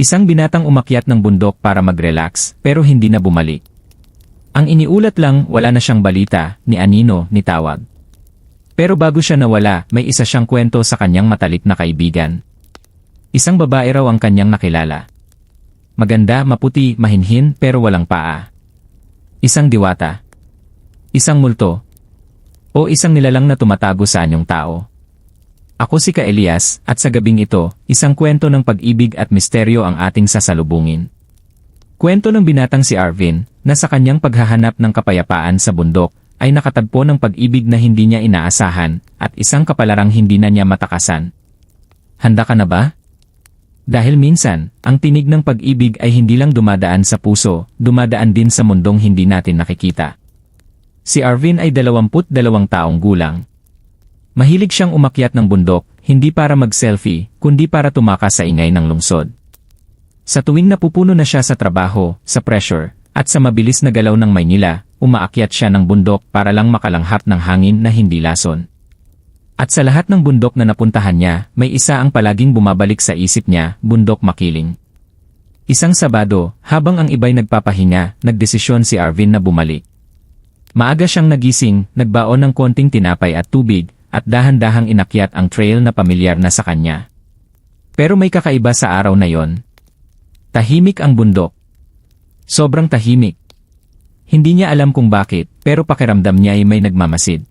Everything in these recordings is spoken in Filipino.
Isang binatang umakyat ng bundok para mag-relax pero hindi na bumalik. Ang iniulat lang wala na siyang balita, ni Anino, ni Tawag. Pero bago siya nawala, may isa siyang kwento sa kanyang matalik na kaibigan. Isang babae raw ang kanyang nakilala. Maganda, maputi, mahinhin pero walang paa. Isang diwata. Isang multo. O isang nilalang na tumatago sa anyong tao. Ako si Ka Elias, at sa gabing ito, isang kwento ng pag-ibig at misteryo ang ating sasalubungin. Kwento ng binatang si Arvin, na sa kanyang paghahanap ng kapayapaan sa bundok, ay nakatagpo ng pag-ibig na hindi niya inaasahan, at isang kapalarang hindi na niya matakasan. Handa ka na ba? Dahil minsan, ang tinig ng pag-ibig ay hindi lang dumadaan sa puso, dumadaan din sa mundong hindi natin nakikita. Si Arvin ay 22 taong gulang. Mahilig siyang umakyat ng bundok, hindi para mag-selfie, kundi para tumakas sa ingay ng lungsod. Sa tuwing napupuno na siya sa trabaho, sa pressure, at sa mabilis na galaw ng Maynila, umaakyat siya ng bundok para lang makalanghap ng hangin na hindi lason. At sa lahat ng bundok na napuntahan niya, may isa ang palaging bumabalik sa isip niya, bundok makiling. Isang Sabado, habang ang iba'y nagpapahinga, nagdesisyon si Arvin na bumalik. Maaga siyang nagising, nagbaon ng konting tinapay at tubig, at dahan-dahang inakyat ang trail na pamilyar na sa kanya. Pero may kakaiba sa araw na yon. Tahimik ang bundok. Sobrang tahimik. Hindi niya alam kung bakit, pero pakiramdam niya ay may nagmamasid.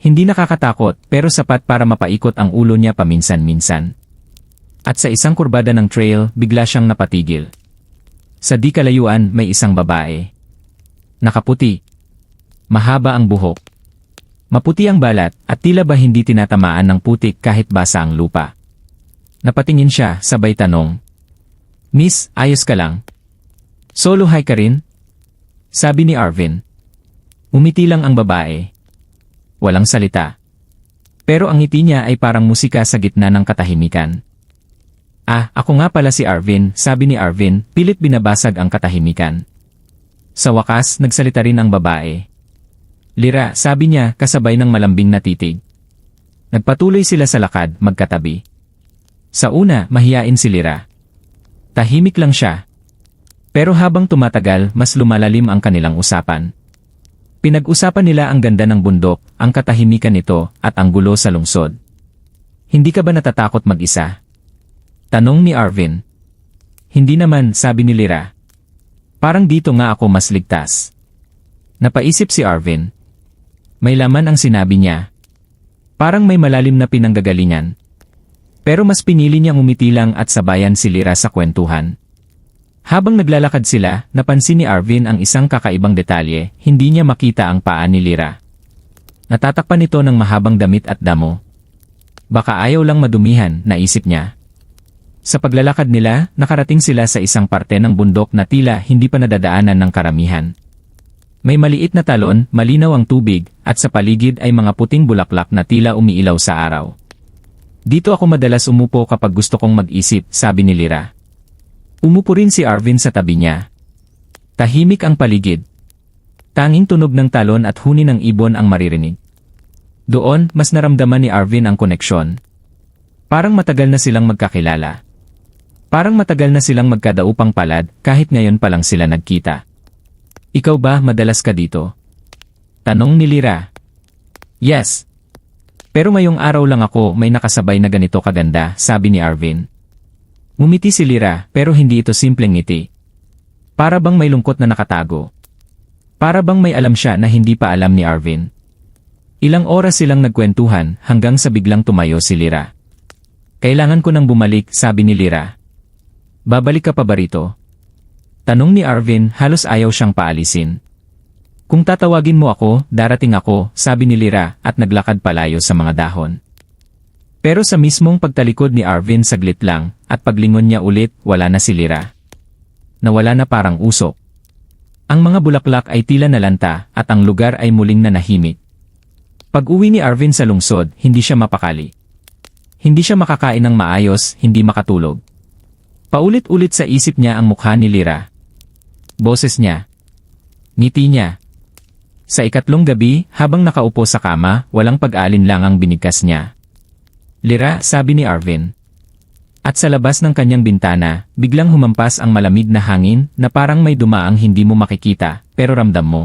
Hindi nakakatakot, pero sapat para mapaikot ang ulo niya paminsan-minsan. At sa isang kurbada ng trail, bigla siyang napatigil. Sa di kalayuan, may isang babae. Nakaputi. Mahaba ang buhok. Maputi ang balat at tila ba hindi tinatamaan ng putik kahit basa ang lupa. Napatingin siya, sabay tanong. Miss, ayos ka lang? Solo high ka rin? Sabi ni Arvin. Umiti lang ang babae. Walang salita. Pero ang ngiti niya ay parang musika sa gitna ng katahimikan. Ah, ako nga pala si Arvin, sabi ni Arvin, pilit binabasag ang katahimikan. Sa wakas, nagsalita rin ang babae. Lira, sabi niya kasabay ng malambing na titig. Nagpatuloy sila sa lakad, magkatabi. Sa una, mahiyain si Lira. Tahimik lang siya. Pero habang tumatagal, mas lumalalim ang kanilang usapan. Pinag-usapan nila ang ganda ng bundok, ang katahimikan nito, at ang gulo sa lungsod. Hindi ka ba natatakot mag-isa? Tanong ni Arvin. Hindi naman, sabi ni Lira. Parang dito nga ako mas ligtas. Napaisip si Arvin. May laman ang sinabi niya. Parang may malalim na pinanggagalingan. Pero mas pinili niyang umiti lang at sabayan si Lira sa kwentuhan. Habang naglalakad sila, napansin ni Arvin ang isang kakaibang detalye, hindi niya makita ang paa ni Lira. Natatakpan ito ng mahabang damit at damo. Baka ayaw lang madumihan, naisip niya. Sa paglalakad nila, nakarating sila sa isang parte ng bundok na tila hindi pa nadadaanan ng karamihan. May maliit na talon, malinaw ang tubig, at sa paligid ay mga puting bulaklak na tila umiilaw sa araw. Dito ako madalas umupo kapag gusto kong mag-isip, sabi ni Lira. Umupo rin si Arvin sa tabi niya. Tahimik ang paligid. Tanging tunog ng talon at huni ng ibon ang maririnig. Doon, mas naramdaman ni Arvin ang koneksyon. Parang matagal na silang magkakilala. Parang matagal na silang magkadaupang palad kahit ngayon pa lang sila nagkita. Ikaw ba madalas ka dito? Tanong ni Lira. Yes. Pero ngayong araw lang ako may nakasabay na ganito kaganda, sabi ni Arvin. Ngumiti si Lira pero hindi ito simpleng ngiti. Para bang may lungkot na nakatago. Para bang may alam siya na hindi pa alam ni Arvin. Ilang oras silang nagkwentuhan hanggang sa biglang tumayo si Lira. Kailangan ko nang bumalik, sabi ni Lira. Babalik ka pa ba rito? Tanong ni Arvin halos ayaw siyang paalisin. Kung tatawagin mo ako, darating ako, sabi ni Lira at naglakad palayo sa mga dahon. Pero sa mismong pagtalikod ni Arvin saglit lang at paglingon niya ulit wala na si Lira. Nawala na parang usok. Ang mga bulaklak ay tila nalanta at ang lugar ay muling nanahimik. Pag uwi ni Arvin sa lungsod, hindi siya mapakali. Hindi siya makakain ng maayos, hindi makatulog. Paulit-ulit sa isip niya ang mukha ni Lira. Boses niya. Ngiti niya. Sa ikatlong gabi, habang nakaupo sa kama, walang pag-alin lang ang binigkas niya. Lira, sabi ni Arvin. At sa labas ng kanyang bintana, biglang humampas ang malamig na hangin na parang may dumaang hindi mo makikita, pero ramdam mo.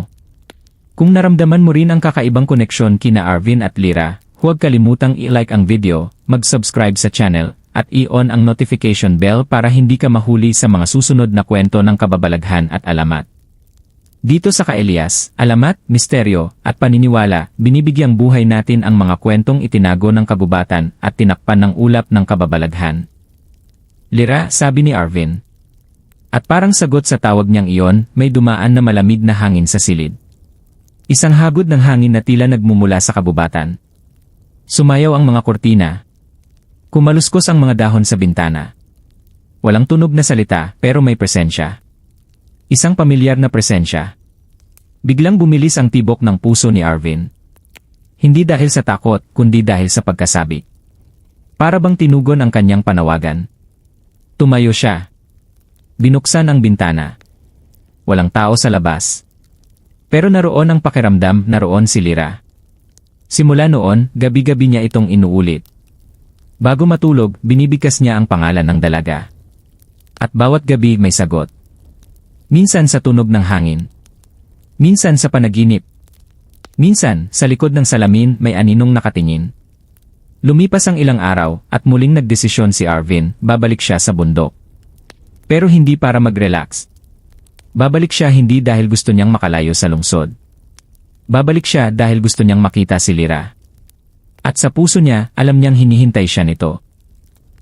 Kung naramdaman mo rin ang kakaibang koneksyon kina Arvin at Lira, huwag kalimutang i-like ang video, mag-subscribe sa channel, at i-on ang notification bell para hindi ka mahuli sa mga susunod na kwento ng kababalaghan at alamat. Dito sa Kaelias, alamat, misteryo, at paniniwala, binibigyang buhay natin ang mga kwentong itinago ng kabubatan at tinakpan ng ulap ng kababalaghan. Lira, sabi ni Arvin. At parang sagot sa tawag niyang iyon, may dumaan na malamig na hangin sa silid. Isang hagod ng hangin na tila nagmumula sa kabubatan. Sumayaw ang mga kortina. Kumaluskos ang mga dahon sa bintana. Walang tunog na salita pero may presensya. Isang pamilyar na presensya. Biglang bumilis ang tibok ng puso ni Arvin. Hindi dahil sa takot, kundi dahil sa pagkasabi. Para bang tinugon ang kanyang panawagan. Tumayo siya. Binuksan ang bintana. Walang tao sa labas. Pero naroon ang pakiramdam naroon si Lira. Simula noon, gabi-gabi niya itong inuulit. Bago matulog, binibigkas niya ang pangalan ng dalaga. At bawat gabi may sagot. Minsan sa tunog ng hangin. Minsan sa panaginip. Minsan, sa likod ng salamin may aninong nakatingin. Lumipas ang ilang araw at muling nagdesisyon si Arvin, babalik siya sa bundok. Pero hindi para mag-relax. Babalik siya hindi dahil gusto niyang makalayo sa lungsod. Babalik siya dahil gusto niyang makita si Lira. At sa puso niya, alam niyang hinihintay siya nito.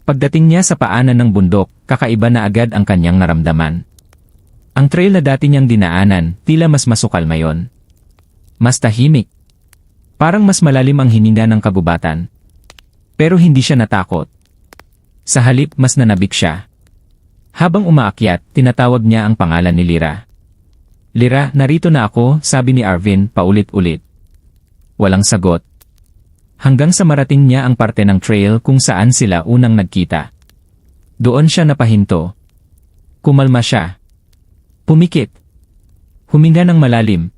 Pagdating niya sa paanan ng bundok, kakaiba na agad ang kanyang naramdaman. Ang trail na dati niyang dinaanan, tila mas masukal mayon. Mas tahimik. Parang mas malalim ang hininga ng kabubatan. Pero hindi siya natakot. Sa halip mas nanabik siya. Habang umaakyat, tinatawag niya ang pangalan ni Lira. Lira, narito na ako, sabi ni Arvin paulit-ulit. Walang sagot. Hanggang sa marating niya ang parte ng trail kung saan sila unang nagkita. Doon siya napahinto. Kumalma siya. Pumikit. Huminga ng malalim.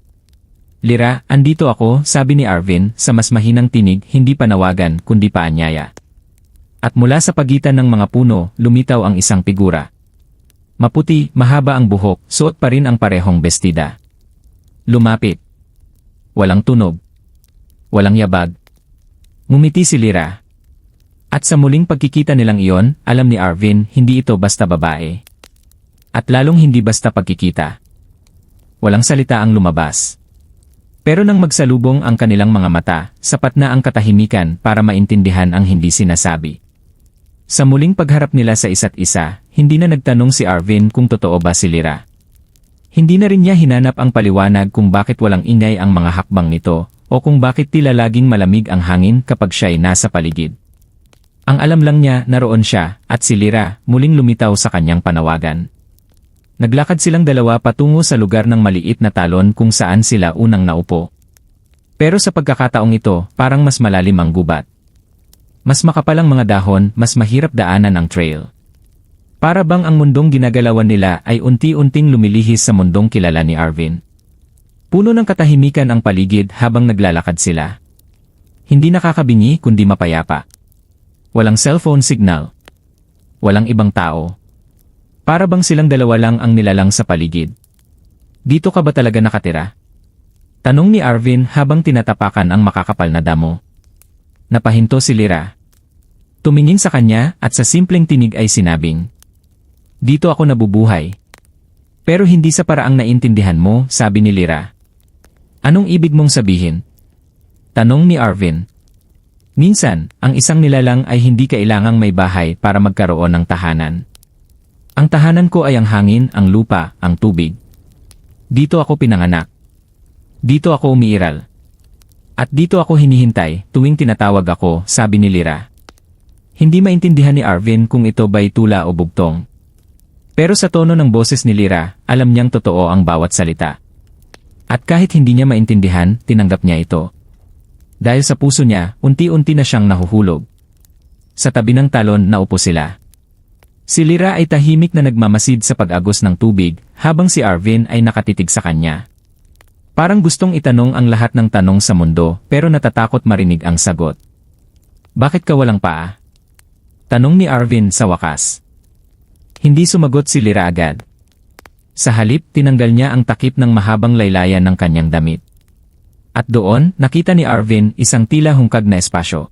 Lira, andito ako, sabi ni Arvin, sa mas mahinang tinig, hindi panawagan, kundi paanyaya. At mula sa pagitan ng mga puno, lumitaw ang isang figura. Maputi, mahaba ang buhok, suot pa rin ang parehong bestida. Lumapit. Walang tunog. Walang yabag. Ngumiti si Lira. At sa muling pagkikita nilang iyon, alam ni Arvin, hindi ito basta babae. At lalong hindi basta pagkikita. Walang salita ang lumabas. Pero nang magsalubong ang kanilang mga mata, sapat na ang katahimikan para maintindihan ang hindi sinasabi. Sa muling pagharap nila sa isa't isa, hindi na nagtanong si Arvin kung totoo ba si Lira. Hindi na rin niya hinanap ang paliwanag kung bakit walang ingay ang mga hakbang nito, o kung bakit tila laging malamig ang hangin kapag siya ay nasa paligid. Ang alam lang niya naroon siya, at si Lira muling lumitaw sa kanyang panawagan. Naglakad silang dalawa patungo sa lugar ng maliit na talon kung saan sila unang naupo. Pero sa pagkakataong ito, parang mas malalim ang gubat. Mas makapalang mga dahon, mas mahirap daanan ang trail. Para bang ang mundong ginagalawan nila ay unti-unting lumilihis sa mundong kilala ni Arvin. Puno ng katahimikan ang paligid habang naglalakad sila. Hindi nakakabingi kundi mapayapa. Walang cellphone signal. Walang ibang tao. Para bang silang dalawa lang ang nilalang sa paligid. Dito ka ba talaga nakatira? Tanong ni Arvin habang tinatapakan ang makakapal na damo. Napahinto si Lira. Tumingin sa kanya at sa simpleng tinig ay sinabing, Dito ako nabubuhay. Pero hindi sa paraang naintindihan mo, sabi ni Lira. Anong ibig mong sabihin? Tanong ni Arvin. Minsan, ang isang nilalang ay hindi kailangang may bahay para magkaroon ng tahanan. Ang tahanan ko ay ang hangin, ang lupa, ang tubig. Dito ako pinanganak. Dito ako umiiral. At dito ako hinihintay tuwing tinatawag ako, sabi ni Lira. Hindi maintindihan ni Arvin kung ito ba'y tula o bugtong. Pero sa tono ng boses ni Lira, alam niyang totoo ang bawat salita. At kahit hindi niya maintindihan, tinanggap niya ito. Dahil sa puso niya, unti-unti na siyang nahuhulog. Sa tabi ng talon, naupo sila. Si Lira ay tahimik na nagmamasid sa pag-agos ng tubig, habang si Arvin ay nakatitig sa kanya. Parang gustong itanong ang lahat ng tanong sa mundo, pero natatakot marinig ang sagot. Bakit ka walang paa? Tanong ni Arvin sa wakas. Hindi sumagot si Lira agad. Sa halip, tinanggal niya ang takip ng mahabang laylayan ng kanyang damit. At doon, nakita ni Arvin isang tila hungkag na espasyo.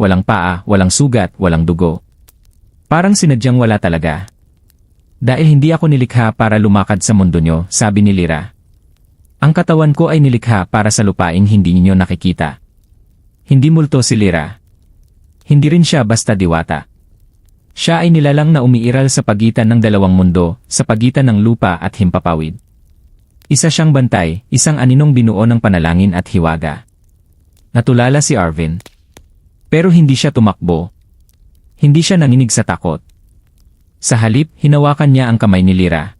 Walang paa, walang sugat, walang dugo. Parang sinadyang wala talaga. Dahil hindi ako nilikha para lumakad sa mundo nyo, sabi ni Lira. Ang katawan ko ay nilikha para sa lupaing hindi ninyo nakikita. Hindi multo si Lira. Hindi rin siya basta diwata. Siya ay nilalang na umiiral sa pagitan ng dalawang mundo, sa pagitan ng lupa at himpapawid. Isa siyang bantay, isang aninong binuo ng panalangin at hiwaga. Natulala si Arvin. Pero hindi siya tumakbo. Hindi siya nanginig sa takot. Sa halip, hinawakan niya ang kamay ni Lira.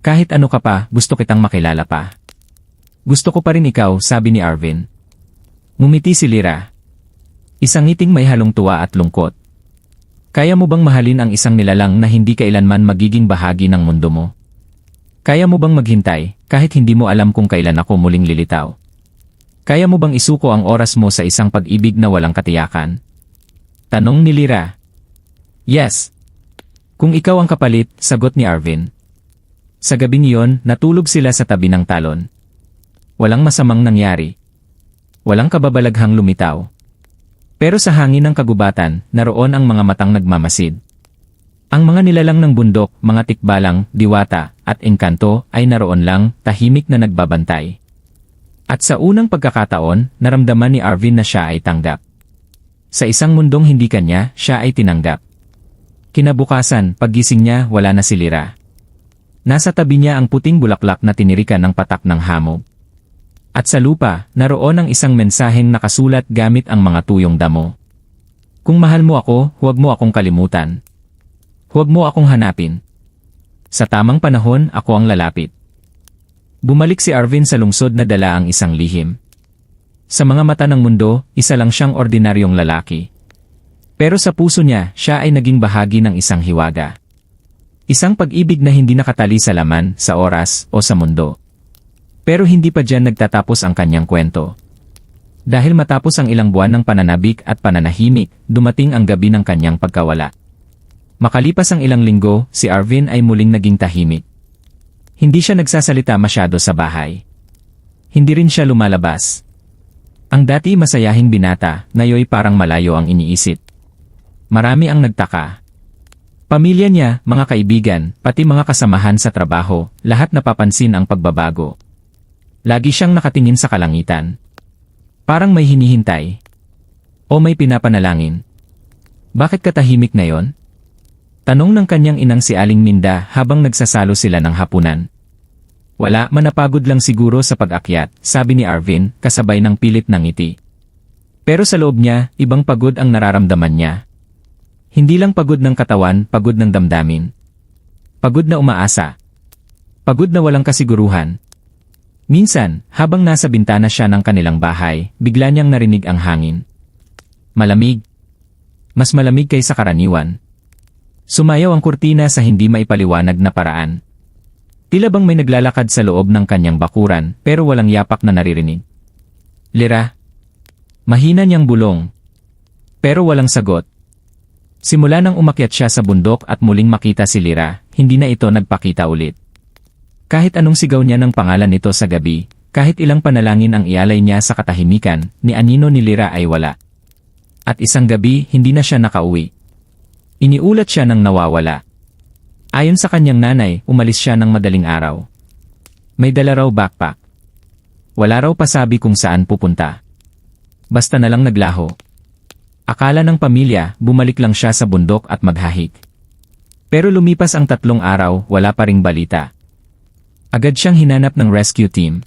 Kahit ano ka pa, gusto kitang makilala pa. Gusto ko pa rin ikaw, sabi ni Arvin. Ngumiti si Lira. Isang ngiting may halong tuwa at lungkot. Kaya mo bang mahalin ang isang nilalang na hindi kailanman magiging bahagi ng mundo mo? Kaya mo bang maghintay, kahit hindi mo alam kung kailan ako muling lilitaw? Kaya mo bang isuko ang oras mo sa isang pag-ibig na walang katiyakan? Tanong ni Lira. Yes. Kung ikaw ang kapalit, sagot ni Arvin. Sa gabing iyon, natulog sila sa tabi ng talon. Walang masamang nangyari. Walang kababalaghang lumitaw. Pero sa hangin ng kagubatan, naroon ang mga matang nagmamasid. Ang mga nilalang ng bundok, mga tikbalang, diwata, at engkanto ay naroon lang, tahimik na nagbabantay. At sa unang pagkakataon, naramdaman ni Arvin na siya ay tanggap. Sa isang mundong hindi kanya, siya ay tinanggap. Kinabukasan, paggising niya, wala na si Lira. Nasa tabi niya ang puting bulaklak na tinirikan ng patak ng hamog. At sa lupa, naroon ang isang mensaheng nakasulat gamit ang mga tuyong damo. Kung mahal mo ako, huwag mo akong kalimutan. Huwag mo akong hanapin. Sa tamang panahon, ako ang lalapit. Bumalik si Arvin sa lungsod na dala ang isang lihim. Sa mga mata ng mundo, isa lang siyang ordinaryong lalaki. Pero sa puso niya, siya ay naging bahagi ng isang hiwaga. Isang pag-ibig na hindi nakatali sa laman, sa oras, o sa mundo. Pero hindi pa dyan nagtatapos ang kanyang kwento. Dahil matapos ang ilang buwan ng pananabik at pananahimik, dumating ang gabi ng kanyang pagkawala. Makalipas ang ilang linggo, si Arvin ay muling naging tahimik. Hindi siya nagsasalita masyado sa bahay. Hindi rin siya lumalabas. Ang dati masayahing binata, ngayoy parang malayo ang iniisip. Marami ang nagtaka. Pamilya niya, mga kaibigan, pati mga kasamahan sa trabaho, lahat napapansin ang pagbabago. Lagi siyang nakatingin sa kalangitan. Parang may hinihintay. O may pinapanalangin. Bakit katahimik ngayon? Tanong ng kanyang inang si Aling Minda habang nagsasalo sila ng hapunan. Wala, manapagod lang siguro sa pag-akyat, sabi ni Arvin, kasabay ng pilit ng ngiti. Pero sa loob niya, ibang pagod ang nararamdaman niya. Hindi lang pagod ng katawan, pagod ng damdamin. Pagod na umaasa. Pagod na walang kasiguruhan. Minsan, habang nasa bintana siya ng kanilang bahay, bigla niyang narinig ang hangin. Malamig. Mas malamig kaysa karaniwan. Sumayaw ang kurtina sa hindi maipaliwanag na paraan. Tila bang may naglalakad sa loob ng kanyang bakuran pero walang yapak na naririnig. Lira. Mahina niyang bulong. Pero walang sagot. Simula nang umakyat siya sa bundok at muling makita si Lira, hindi na ito nagpakita ulit. Kahit anong sigaw niya ng pangalan nito sa gabi, kahit ilang panalangin ang ialay niya sa katahimikan, ni Anino ni Lira ay wala. At isang gabi, hindi na siya nakauwi. Iniulat siya ng nawawala. Ayon sa kanyang nanay, umalis siya ng madaling araw. May dala raw backpack. Wala raw pasabi kung saan pupunta. Basta na lang naglaho. Akala ng pamilya, bumalik lang siya sa bundok at maghahik. Pero lumipas ang tatlong araw, wala pa ring balita. Agad siyang hinanap ng rescue team.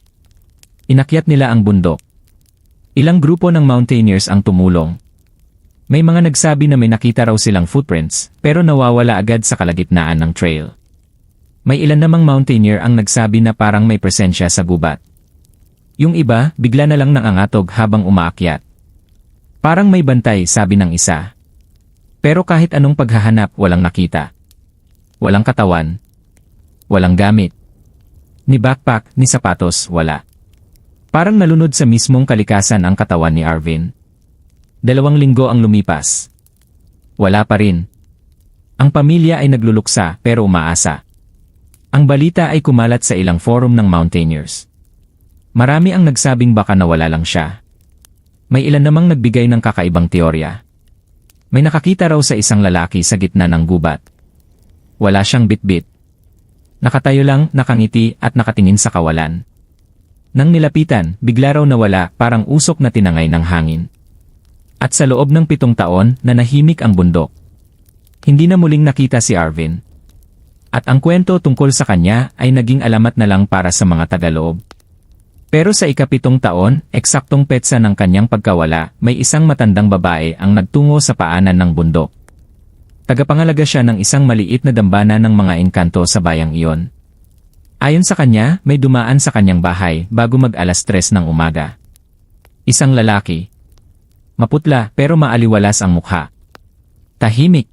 Inakyat nila ang bundok. Ilang grupo ng mountaineers ang tumulong. May mga nagsabi na may nakita raw silang footprints, pero nawawala agad sa kalagitnaan ng trail. May ilan namang mountaineer ang nagsabi na parang may presensya sa gubat. Yung iba, bigla na lang nangangatog habang umaakyat. Parang may bantay, sabi ng isa. Pero kahit anong paghahanap, walang nakita. Walang katawan. Walang gamit. Ni backpack, ni sapatos, wala. Parang nalunod sa mismong kalikasan ang katawan ni Arvin. Dalawang linggo ang lumipas. Wala pa rin. Ang pamilya ay nagluluksa pero umaasa. Ang balita ay kumalat sa ilang forum ng mountaineers. Marami ang nagsabing baka nawala lang siya. May ilan namang nagbigay ng kakaibang teorya. May nakakita raw sa isang lalaki sa gitna ng gubat. Wala siyang bitbit. Nakatayo lang, nakangiti at nakatingin sa kawalan. Nang nilapitan, bigla raw nawala parang usok na tinangay ng hangin. At sa loob ng pitong taon, nanahimik ang bundok. Hindi na muling nakita si Arvin. At ang kwento tungkol sa kanya ay naging alamat na lang para sa mga tagaloob. Pero sa ikapitong taon, eksaktong petsa ng kanyang pagkawala, may isang matandang babae ang nagtungo sa paanan ng bundok. Tagapangalaga siya ng isang maliit na dambana ng mga engkanto sa bayang iyon. Ayon sa kanya, may dumaan sa kanyang bahay bago mag alas tres ng umaga. Isang lalaki. Maputla pero maaliwalas ang mukha. Tahimik.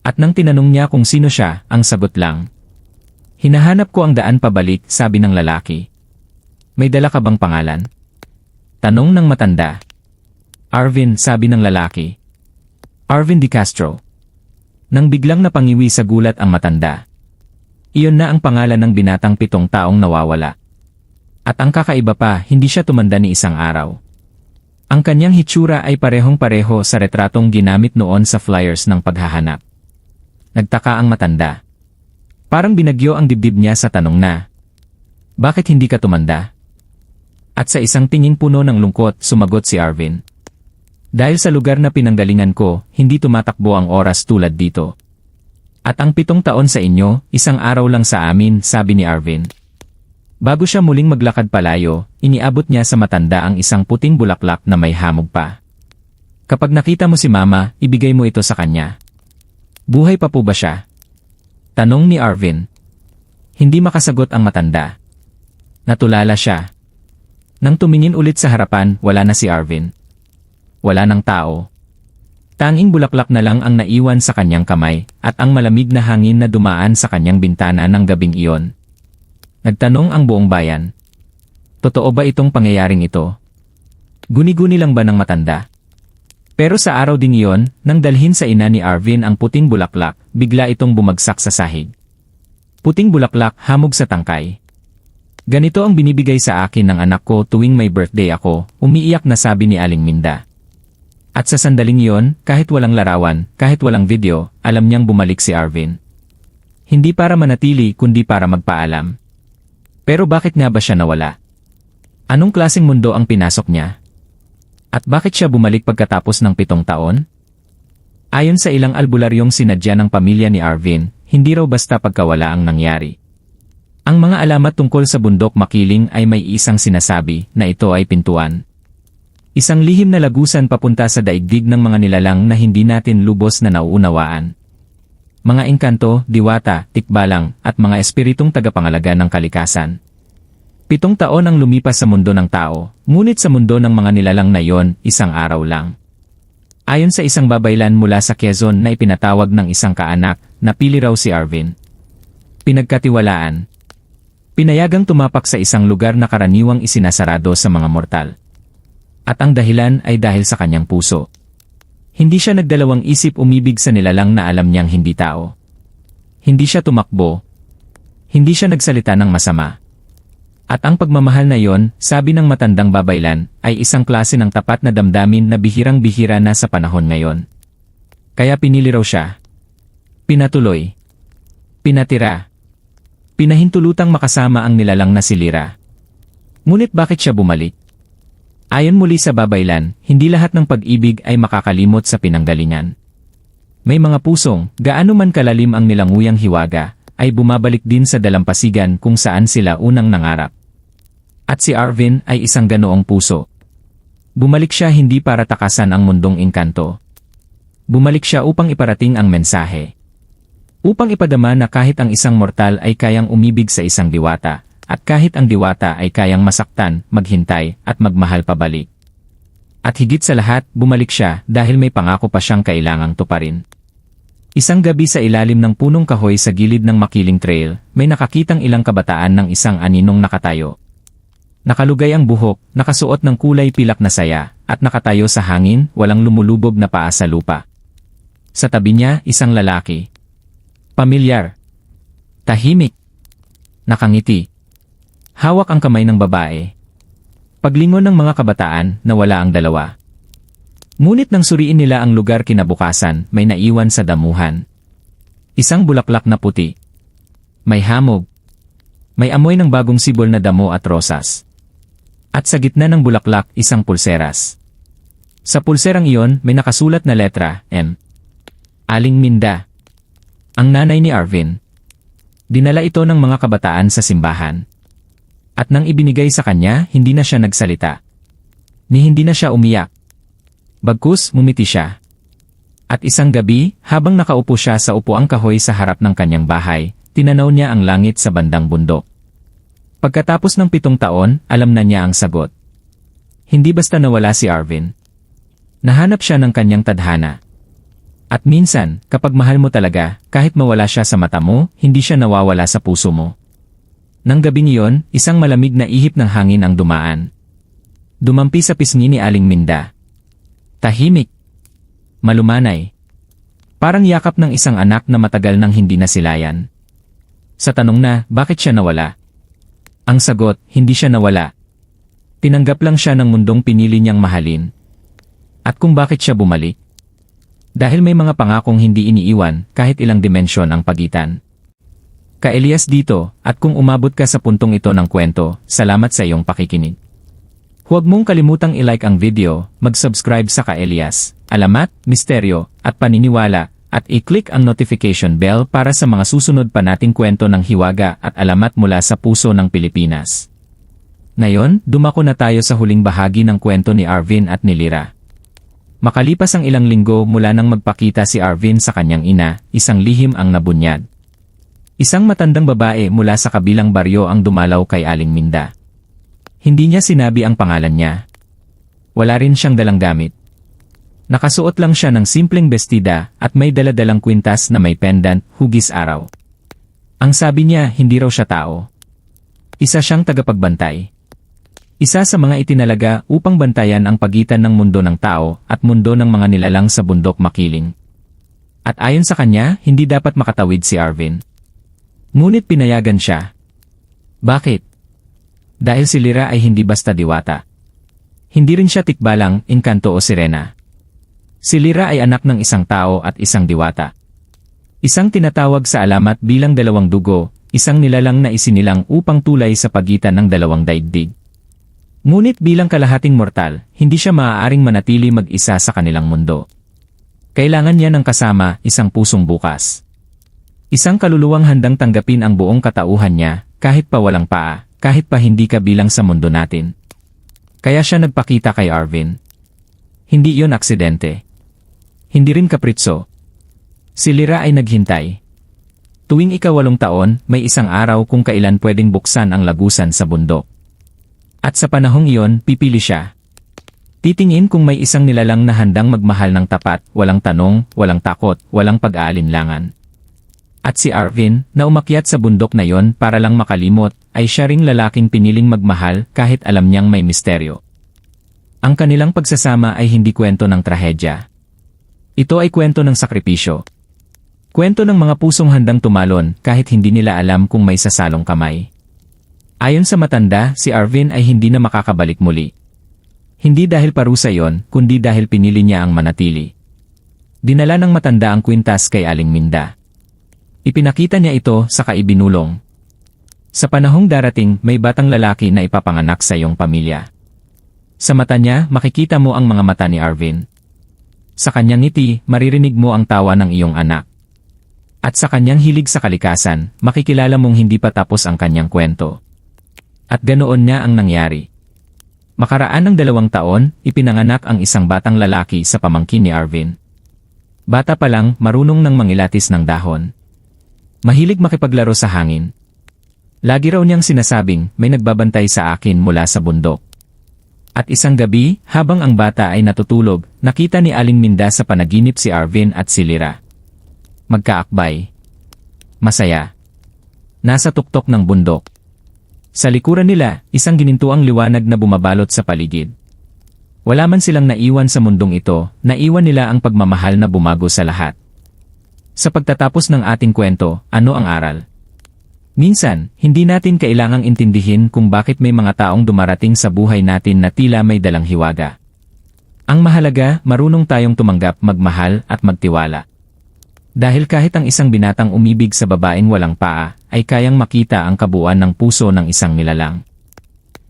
At nang tinanong niya kung sino siya, ang sagot lang. Hinahanap ko ang daan pabalik, sabi ng lalaki. May dala ka bang pangalan? Tanong ng matanda. Arvin, sabi ng lalaki. Arvin Di Castro. Nang biglang napangiwi sa gulat ang matanda. Iyon na ang pangalan ng binatang pitong taong nawawala. At ang kakaiba pa, hindi siya tumanda ni isang araw. Ang kanyang hitsura ay parehong-pareho sa retratong ginamit noon sa flyers ng paghahanap. Nagtaka ang matanda. Parang binagyo ang dibdib niya sa tanong na, Bakit hindi ka tumanda? At sa isang tingin puno ng lungkot, sumagot si Arvin. Dahil sa lugar na pinanggalingan ko, hindi tumatakbo ang oras tulad dito. At ang pitong taon sa inyo, isang araw lang sa amin, sabi ni Arvin. Bago siya muling maglakad palayo, iniabot niya sa matanda ang isang puting bulaklak na may hamog pa. Kapag nakita mo si mama, ibigay mo ito sa kanya. Buhay pa po ba siya? Tanong ni Arvin. Hindi makasagot ang matanda. Natulala siya. Nang tumingin ulit sa harapan, wala na si Arvin. Wala ng tao. Tanging bulaklak na lang ang naiwan sa kanyang kamay, at ang malamig na hangin na dumaan sa kanyang bintana ng gabing iyon. Nagtanong ang buong bayan. Totoo ba itong pangyayaring ito? Guni-guni lang ba ng matanda? Pero sa araw ding iyon, nang dalhin sa ina ni Arvin ang puting bulaklak, bigla itong bumagsak sa sahig. Puting bulaklak hamog sa tangkay. Ganito ang binibigay sa akin ng anak ko tuwing may birthday ako, umiiyak na sabi ni Aling Minda. At sa sandaling iyon, kahit walang larawan, kahit walang video, alam niyang bumalik si Arvin. Hindi para manatili kundi para magpaalam. Pero bakit nga ba siya nawala? Anong klaseng mundo ang pinasok niya? At bakit siya bumalik pagkatapos ng pitong taon? Ayon sa ilang albularyong sinadya ng pamilya ni Arvin, hindi raw basta pagkawala ang nangyari. Ang mga alamat tungkol sa bundok makiling ay may isang sinasabi na ito ay pintuan. Isang lihim na lagusan papunta sa daigdig ng mga nilalang na hindi natin lubos na nauunawaan. Mga engkanto, diwata, tikbalang, at mga espiritong tagapangalaga ng kalikasan. Pitong taon ang lumipas sa mundo ng tao, ngunit sa mundo ng mga nilalang na yon, isang araw lang. Ayon sa isang babaylan mula sa Quezon na ipinatawag ng isang kaanak, napili raw si Arvin. Pinagkatiwalaan. Pinayagang tumapak sa isang lugar na karaniwang isinasarado sa mga mortal. At ang dahilan ay dahil sa kanyang puso. Hindi siya nagdalawang isip umibig sa nilalang na alam niyang hindi tao. Hindi siya tumakbo. Hindi siya nagsalita ng masama. At ang pagmamahal na yon, sabi ng matandang babaylan, ay isang klase ng tapat na damdamin na bihirang-bihira na sa panahon ngayon. Kaya pinili raw siya. Pinatuloy. Pinatira. Pinahintulutang makasama ang nilalang na si Lira. Ngunit bakit siya bumalik? Ayon muli sa babaylan, hindi lahat ng pag-ibig ay makakalimot sa pinanggalingan. May mga pusong, gaano man kalalim ang nilanguyang hiwaga, ay bumabalik din sa dalampasigan kung saan sila unang nangarap. At si Arvin ay isang ganoong puso. Bumalik siya hindi para takasan ang mundong engkanto. Bumalik siya upang iparating ang mensahe. Upang ipadama na kahit ang isang mortal ay kayang umibig sa isang diwata, at kahit ang diwata ay kayang masaktan, maghintay, at magmahal pabalik. At higit sa lahat, bumalik siya dahil may pangako pa siyang kailangang tuparin. Isang gabi sa ilalim ng punong kahoy sa gilid ng Makiling Trail, may nakakitang ilang kabataan ng isang aninong nakatayo. Nakalugay ang buhok, nakasuot ng kulay pilak na saya, at nakatayo sa hangin, walang lumulubog na paa sa lupa. Sa tabi niya, isang lalaki. Pamilyar. Tahimik. Nakangiti. Hawak ang kamay ng babae. Paglingon ng mga kabataan, nawala ang dalawa. Ngunit nang suriin nila ang lugar kinabukasan, may naiwan sa damuhan. Isang bulaklak na puti. May hamog. May amoy ng bagong sibol na damo at rosas. At sa gitna ng bulaklak, isang pulseras. Sa pulserang iyon, may nakasulat na letra, M. Aling Minda. Ang nanay ni Arvin. Dinala ito ng mga kabataan sa simbahan. At nang ibinigay sa kanya, hindi na siya nagsalita. Ni hindi na siya umiyak. Bagkus, mumiti siya. At isang gabi, habang nakaupo siya sa upuang kahoy sa harap ng kanyang bahay, tinanaw niya ang langit sa bandang bundok. Pagkatapos ng pitong taon, alam na niya ang sagot. Hindi basta nawala si Arvin. Nahanap siya ng kanyang tadhana. At minsan, kapag mahal mo talaga, kahit mawala siya sa mata mo, hindi siya nawawala sa puso mo. Nang gabing iyon, isang malamig na ihip ng hangin ang dumaan. Dumampi sa pisngi ni Aling Minda. Tahimik. Malumanay. Parang yakap ng isang anak na matagal nang hindi nasilayan. Sa tanong na, bakit siya nawala? Ang sagot, hindi siya nawala. Tinanggap lang siya ng mundong pinili niyang mahalin. At kung bakit siya bumalik? Dahil may mga pangakong hindi iniiwan kahit ilang dimensyon ang pagitan. Ka-Elias dito, at kung umabot ka sa puntong ito ng kwento, salamat sa iyong pakikinig. Huwag mong kalimutang i-like ang video, mag-subscribe sa Ka-Elias, alamat, misteryo, at paniniwala, at i-click ang notification bell para sa mga susunod pa nating kwento ng hiwaga at alamat mula sa puso ng Pilipinas. Ngayon, dumako na tayo sa huling bahagi ng kwento ni Arvin at ni Lira. Makalipas ang ilang linggo mula nang magpakita si Arvin sa kanyang ina, isang lihim ang nabunyag. Isang matandang babae mula sa kabilang baryo ang dumalaw kay Aling Minda. Hindi niya sinabi ang pangalan niya. Wala rin siyang dalang gamit. Nakasuot lang siya ng simpleng bestida at may daladalang kwintas na may pendant, hugis araw. Ang sabi niya, hindi raw siya tao. Isa siyang tagapagbantay. Isa sa mga itinalaga upang bantayan ang pagitan ng mundo ng tao at mundo ng mga nilalang sa bundok makiling. At ayon sa kanya, hindi dapat makatawid si Arvin. Ngunit pinayagan siya. Bakit? Dahil si Lira ay hindi basta diwata. Hindi rin siya tikbalang, inkanto o sirena. Si Lira ay anak ng isang tao at isang diwata. Isang tinatawag sa alamat bilang dalawang dugo, isang nilalang na isinilang upang tulay sa pagitan ng dalawang daigdig. Ngunit bilang kalahating mortal, hindi siya maaaring manatili mag-isa sa kanilang mundo. Kailangan niya ng kasama, isang pusong bukas. Isang kaluluwang handang tanggapin ang buong katauhan niya, kahit pa walang paa, kahit pa hindi ka bilang sa mundo natin. Kaya siya nagpakita kay Arvin. Hindi iyon aksidente. Hindi rin kapritso. Si Lira ay naghintay. Tuwing ikawalong taon, may isang araw kung kailan pwedeng buksan ang lagusan sa bundok. At sa panahong iyon, pipili siya. Titingin kung may isang nilalang na handang magmahal ng tapat, walang tanong, walang takot, walang pag-aalinlangan. At si Arvin, na umakyat sa bundok na yon para lang makalimot, ay siya ring lalaking piniling magmahal kahit alam niyang may misteryo. Ang kanilang pagsasama ay hindi kwento ng trahedya. Ito ay kwento ng sakripisyo. Kwento ng mga pusong handang tumalon kahit hindi nila alam kung may sasalong kamay. Ayon sa matanda, si Arvin ay hindi na makakabalik muli. Hindi dahil parusa yon, kundi dahil pinili niya ang manatili. Dinala ng matanda ang kwintas kay Aling Minda. Ipinakita niya ito sa kaibinulong. Sa panahong darating, may batang lalaki na ipapanganak sa iyong pamilya. Sa mata niya, makikita mo ang mga mata ni Arvin. Sa kanyang ngiti, maririnig mo ang tawa ng iyong anak. At sa kanyang hilig sa kalikasan, makikilala mong hindi pa tapos ang kanyang kwento. At ganoon niya ang nangyari. Makaraan ng dalawang taon, ipinanganak ang isang batang lalaki sa pamangkin ni Arvin. Bata pa lang, marunong ng mangilatis ng dahon. Mahilig makipaglaro sa hangin. Lagi raw niyang sinasabing may nagbabantay sa akin mula sa bundok. At isang gabi, habang ang bata ay natutulog, nakita ni Aling Minda sa panaginip si Arvin at si Lira. Magkaakbay. Masaya. Nasa tuktok ng bundok. Sa likuran nila, isang ginintuang liwanag na bumabalot sa paligid. Wala man silang naiwan sa mundong ito, naiwan nila ang pagmamahal na bumago sa lahat. Sa pagtatapos ng ating kwento, ano ang aral? Minsan, hindi natin kailangang intindihin kung bakit may mga taong dumarating sa buhay natin na tila may dalang hiwaga. Ang mahalaga, marunong tayong tumanggap, magmahal at magtiwala. Dahil kahit ang isang binatang umibig sa babaeng walang paa, ay kayang makita ang kabuuan ng puso ng isang nilalang.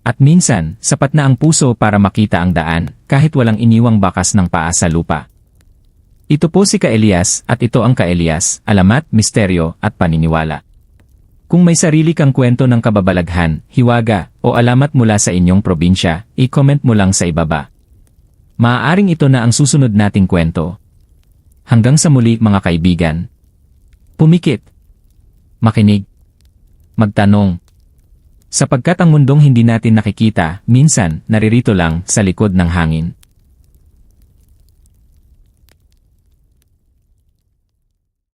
At minsan, sapat na ang puso para makita ang daan, kahit walang iniwang bakas ng paa sa lupa. Ito po si Ka-Elias at ito ang Ka-Elias, alamat, misteryo at paniniwala. Kung may sarili kang kwento ng kababalaghan, hiwaga, o alamat mula sa inyong probinsya, i-comment mo lang sa ibaba. Maaaring ito na ang susunod nating kwento. Hanggang sa muli mga kaibigan. Pumikit. Makinig. Magtanong. Sapagkat ang mundong hindi natin nakikita, minsan, naririto lang sa likod ng hangin.